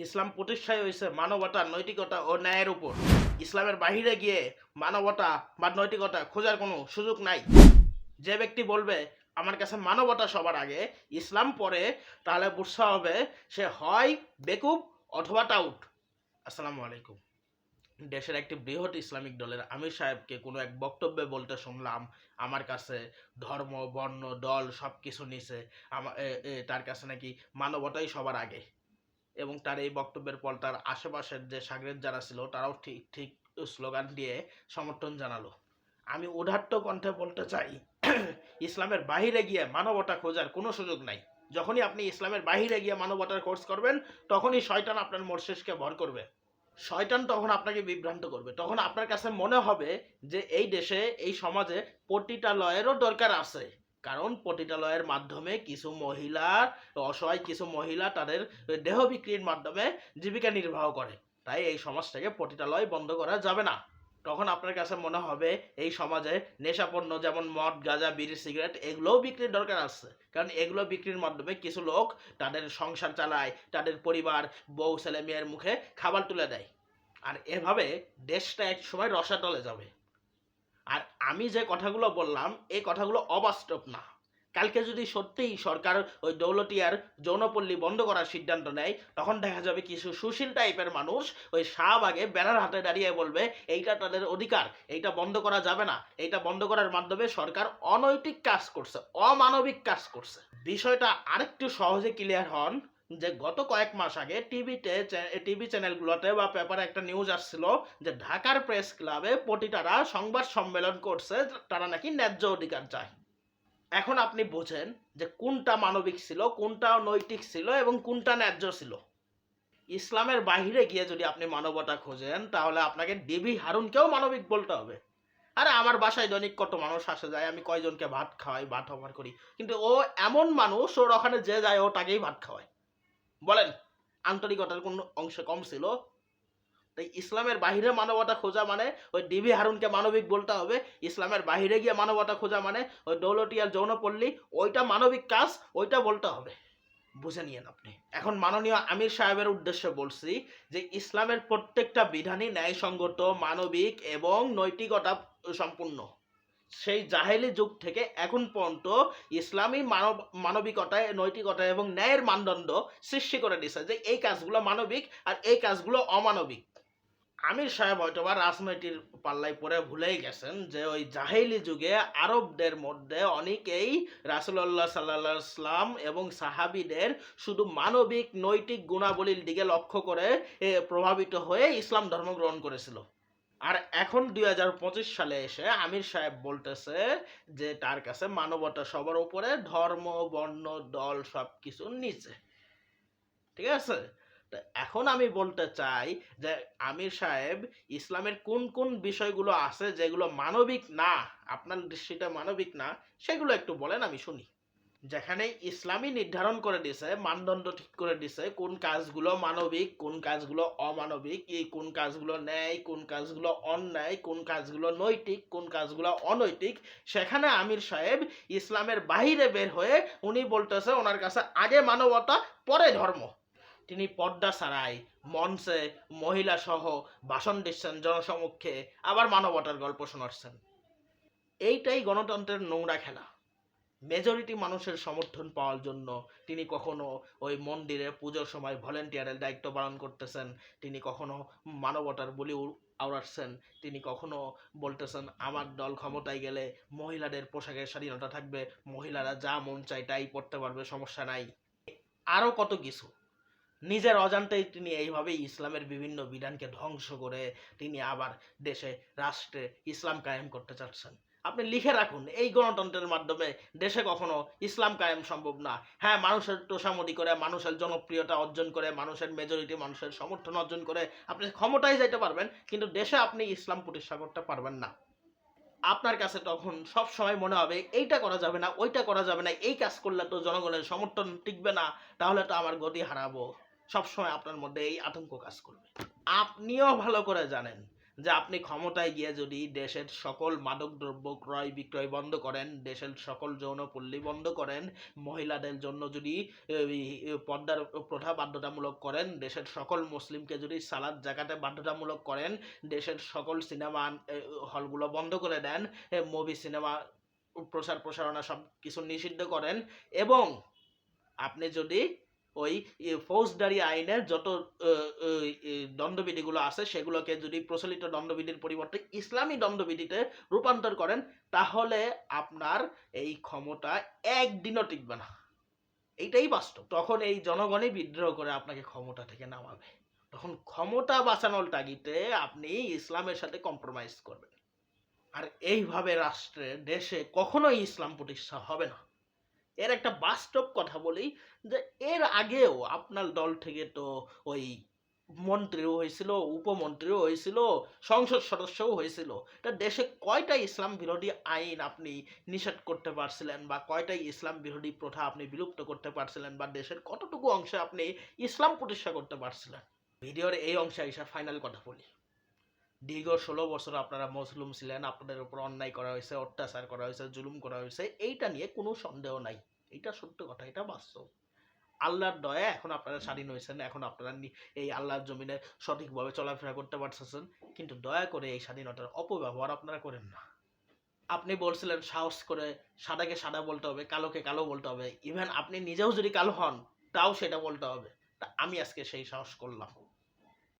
ইসলাম প্রতিষ্ঠাই হয়েছে মানবতা নৈতিকতা ও ন্যায়ের উপর ইসলামের বাহিরে গিয়ে মানবতা বা নৈতিকতা খোঁজার কোনো সুযোগ নাই। যে ব্যক্তি বলবে আমার কাছে মানবতা সবার আগে ইসলাম পরে তাহলে বুঝতে হবে সে হয় বেকুব অথবা টাউট। আসসালামু আলাইকুম। দেশের একটি বৃহৎ ইসলামিক দলের আমির সাহেবকে কোনো এক বক্তব্যে বলতে শুনলাম আমার কাছে ধর্ম বর্ণ দল সব কিছু নিছে আমা- এ- এ, তার কাছে নাকি মানবতাই সবার আগে? এবং তার এই বক্তব্যের পর তার আশেপাশের যে সাগরেদ যারা ছিল, তারাও ঠিক ঠিক স্লোগান দিয়ে সমর্থন জানালো। আমি উদাত্ত কণ্ঠে বলতে চাই, ইসলামের বাহিরে গিয়ে মানবতা খোঁজার কোনো সুযোগ নাই। যখনই আপনি ইসলামের বাহিরে গিয়ে মানবতার খোঁজ করবেন, তখনই শয়তান আপনার মস্তিষ্কে ভর করবে। শয়তান তখন আপনাকে বিভ্রান্ত করবে। তখন আপনার কাছে মনে হবে যে, এই দেশে, এই সমাজে পতিতালয়েরও দরকার আছে। কারণ পতিতালয়ের মাধ্যমে কিছু মহিলা, অসহায় কিছু মহিলা তাদের দেহ বিক্রির মাধ্যমে জীবিকা নির্বাহ করে। তাই এই সমাজটাকে পতিতালয় বন্ধ করা যাবে না। তখন আপনার কাছে মনে হবে, এই সমাজে নেশাপণ্য যেমন মদ, গাঁজা, বিড়ি, সিগারেট, এগুলোও বিক্রির দরকার আছে। কারণ এগুলো বিক্রির মাধ্যমে কিছু লোক তাদের সংসার চালায়, তাদের পরিবার, বউ, ছেলে, মেয়ের মুখে খাবার তুলে দেয়। আর এভাবে দেশটা এক সময় রসাতলে যাবে। আর আমি যে কথাগুলো বললাম, এই কথাগুলো অবাস্তব না। কালকে যদি সত্যিই সরকার ওই দৌলতিয়ার যৌনপল্লী বন্ধ করার সিদ্ধান্ত নেয়, তখন দেখা যাবে কিছু সুশীল টাইপের মানুষ ওই শাহবাগে ব্যানার হাতে দাঁড়িয়ে বলবে, এইটা তাদের অধিকার, এইটা বন্ধ করা যাবে না। এইটা বন্ধ করার মাধ্যমে সরকার অনৈতিক কাজ করছে, অমানবিক কাজ করছে। বিষয়টা আরেকটু সহজে ক্লিয়ার হন যে গত কয়েক মাস আগে টিভিতে টিভি চ্যানেলগুলোতে বা পেপারে একটা নিউজ আসছিল যে ঢাকার প্রেস ক্লাবে পতিতারা সংবাদ সম্মেলন করছে, তারা নাকি ন্যায্য অধিকার চায়। এখন আপনি বোঝেন যে কোনটা মানবিক ছিল, কোনটা নৈতিক ছিল এবং কোনটা ন্যায্য ছিল। ইসলামের বাইরে গিয়ে যদি আপনি মানবতা খোঁজেন, তাহলে আপনাকে ডিবি হারুনকেও মানবিক বলতে হবে। আরে আমার বাসায় দৈনিক কত মানুষ আসে যায়, আমি কয়জনকে ভাত খাওয়াই, ভাত অফার করি। কিন্তু ও এমন মানুষ, ওর ওখানে যে যায়, ও তাকেই ভাত খাওয়ায়। বলেন, আন্তরিকতার কোন অংশে কম ছিল। তাই ইসলামের বাহিরে মানবতা খোঁজা মানে ওই ডিবি হারুনকে মানবিক বলতে হবে। ইসলামের বাহিরে গিয়ে মানবতা খোঁজা মানে ওই দৌলটিয়ার যৌনপল্লী, ওইটা মানবিক কাজ, ওইটা বলতে হবে। বুঝে নিয়েন আপনি। এখন মাননীয় আমির সাহেবের উদ্দেশ্যে বলছি যে ইসলামের প্রত্যেকটা বিধানই ন্যায়সঙ্গত, মানবিক এবং নৈতিকতা সম্পূর্ণ। সেই জাহেলি যুগ থেকে এখন পর্যন্ত ইসলামী মানব, মানবিকতায় নৈতিকতা এবং ন্যায়ের মানদণ্ড সৃষ্টি করে দিছে যে এই কাজগুলো মানবিক আর এই কাজগুলো অমানবিক। আমির সাহেব হয়তোবা রাজনৈতিক পাল্লায় পরে ভুলেই গেছেন যে ওই জাহেলি যুগে আরবদের মধ্যে অনেকেই রাসুল্লাহ সাল্লাহ ইসলাম এবং সাহাবিদের শুধু মানবিক, নৈতিক গুণাবলীর দিকে লক্ষ্য করে প্রভাবিত হয়ে ইসলাম ধর্ম গ্রহণ করেছিল। আর এখন দুই হাজার পঁচিশ সালে এসে আমির সাহেব বলতেছে যে তার কাছে মানবতা সবার উপরে, ধর্ম, বর্ণ, দল সব কিছু নিচে। ঠিক আছে? এখন আমি বলতে চাই যে আমির সাহেব, ইসলামের কোন কোন বিষয়গুলো আছে যেগুলো মানবিক না, আপনার দৃষ্টিতে মানবিক না, সেগুলো একটু বলেন, আমি শুনি। যেখানে ইসলামই নির্ধারণ করে দিছে, মানদণ্ড ঠিক করে দিছে, কোন কাজগুলো মানবিক, কোন কাজগুলো অমানবিক, এই কোন কাজগুলো ন্যায়, কোন কাজগুলো অন্যায়, কোন কাজগুলো নৈতিক, কোন কাজগুলো অনৈতিক, সেখানে আমির সাহেব ইসলামের বাইরে বের হয়ে উনি বলতেছে, ওনার কাছে আগে মানবতা, পরে ধর্ম। তিনি পর্দা ছাড়াই মঞ্চে মহিলা সহ ভাষণ দিচ্ছেন জনসমক্ষে, আবার মানবতার গল্প শোনাচ্ছেন। এইটাই গণতন্ত্রের নোংরা খেলা। মেজরিটি মানুষের সমর্থন পাওয়ার জন্য তিনি কখনো ওই মন্দিরে পুজোর সময় ভলেন্টিয়ারের দায়িত্ব পালন করতেছেন, তিনি কখনো মানবতার বলি আওড়াচ্ছেন, তিনি কখনো বলতেছেন, আমার দল ক্ষমতায় গেলে মহিলাদের পোশাকের স্বাধীনতা থাকবে, মহিলারা যা মন চায় তাই পড়তে পারবে, সমস্যা নাই। আরও কত কিছু। নিজের অজান্তেই তিনি এইভাবেই ইসলামের বিভিন্ন বিধানকে ধ্বংস করে তিনি আবার দেশে, রাষ্ট্রে ইসলাম কায়েম করতে চাচ্ছেন। আপনি লিখে রাখুন, এই গণতন্ত্রের মাধ্যমে দেশে কখনো ইসলাম কায়েম সম্ভব না। হ্যাঁ মানুষের তোষামতি করে, মানুষের জনপ্রিয়তা অর্জন করে, মানুষের মেজরিটি মানুষের সমর্থন অর্জন করে আপনি ক্ষমতায় যাইতে পারবেন, কিন্তু দেশে আপনি ইসলাম প্রতিষ্ঠা করতে পারবেন না। আপনার কাছে তখন সব সময় মনে হবে, এইটা করা যাবে না, ওইটা করা যাবে না, এই কাজ করলে তো জনগণের সমর্থন টিকবে না, তাহলে তো আমার গতি হারাবো। সব সময় আপনার মধ্যে এই আতঙ্ক কাজ করবে। আপনিও ভালো করে জানেন যে আপনি ক্ষমতায় গিয়ে যদি দেশের সকল মাদকদ্রব্য ক্রয় বিক্রয় বন্ধ করেন, দেশের সকল যৌনপল্লী বন্ধ করেন, মহিলাদের জন্য যদি পর্দার প্রথা বাধ্যতামূলক করেন, দেশের সকল মুসলিমকে যদি সালাদ, জাকাতে বাধ্যতামূলক করেন, দেশের সকল সিনেমা হলগুলো বন্ধ করে দেন মুভি, সিনেমা প্রচার প্রসারণা সব কিছু নিষিদ্ধ করেন এবং আপনি যদি ওই ফৌজদারি আইনের যত দণ্ডবিধিগুলো আছে, সেগুলোকে যদি প্রচলিত দণ্ডবিধির পরিবর্তে ইসলামী দণ্ডবিধিতে রূপান্তর করেন, তাহলে আপনার এই ক্ষমতা একদিনও টিকবে না। এইটাই বাস্তব। তখন এই জনগণই বিদ্রোহ করে আপনাকে ক্ষমতা থেকে নামাবে। তখন ক্ষমতা বাঁচানোর তাগিতে আপনি ইসলামের সাথে কম্প্রোমাইজ করবেন। আর এইভাবে রাষ্ট্রে, দেশে কখনোই ইসলাম প্রতিষ্ঠা হবে না। এর একটা বাস্তব কথা বলি যে এর আগেও আপনার দল থেকে তো ওই মন্ত্রীও হয়েছিল, উপমন্ত্রীও হয়েছিল, সংসদ সদস্যও হয়েছিল। তা দেশে কয়টা ইসলাম বিরোধী আইন আপনি নিষেধ করতে পারছিলেন বা কয়টা ইসলাম বিরোধী প্রথা আপনি বিলুপ্ত করতে পারছিলেন বা দেশের কতটুকু অংশে আপনি ইসলাম প্রতিষ্ঠা করতে পারছিলেন? ভিডিওর এই অংশে এসে ফাইনাল কথা বলি। দীর্ঘ ষোলো বছর আপনারা মজলুম ছিলেন, আপনাদের উপর অন্যায় করা হয়েছে, অত্যাচার করা হয়েছে, জুলুম করা হয়েছে, এইটা নিয়ে কোনো সন্দেহ নাই। এটা সত্য কথা এটা বাস্তব। আল্লাহর দয়া এখন আপনারা স্বাধীন হয়েছেন এখন আপনারা এই আল্লাহর জমিনে সঠিকভাবে চলাফেরা করতে পারতেছেন কিন্তু দয়া করে এই স্বাধীনতার অপব্যবহার আপনারা করেন না। আপনি বলছিলেন সাহস করে সাদাকে সাদা বলতে হবে কালোকে কালো বলতে হবে। ইভেন আপনি নিজেও যদি কালো হন তাও সেটা বলতে হবে। তা আমি আজকে সেই সাহস করলাম।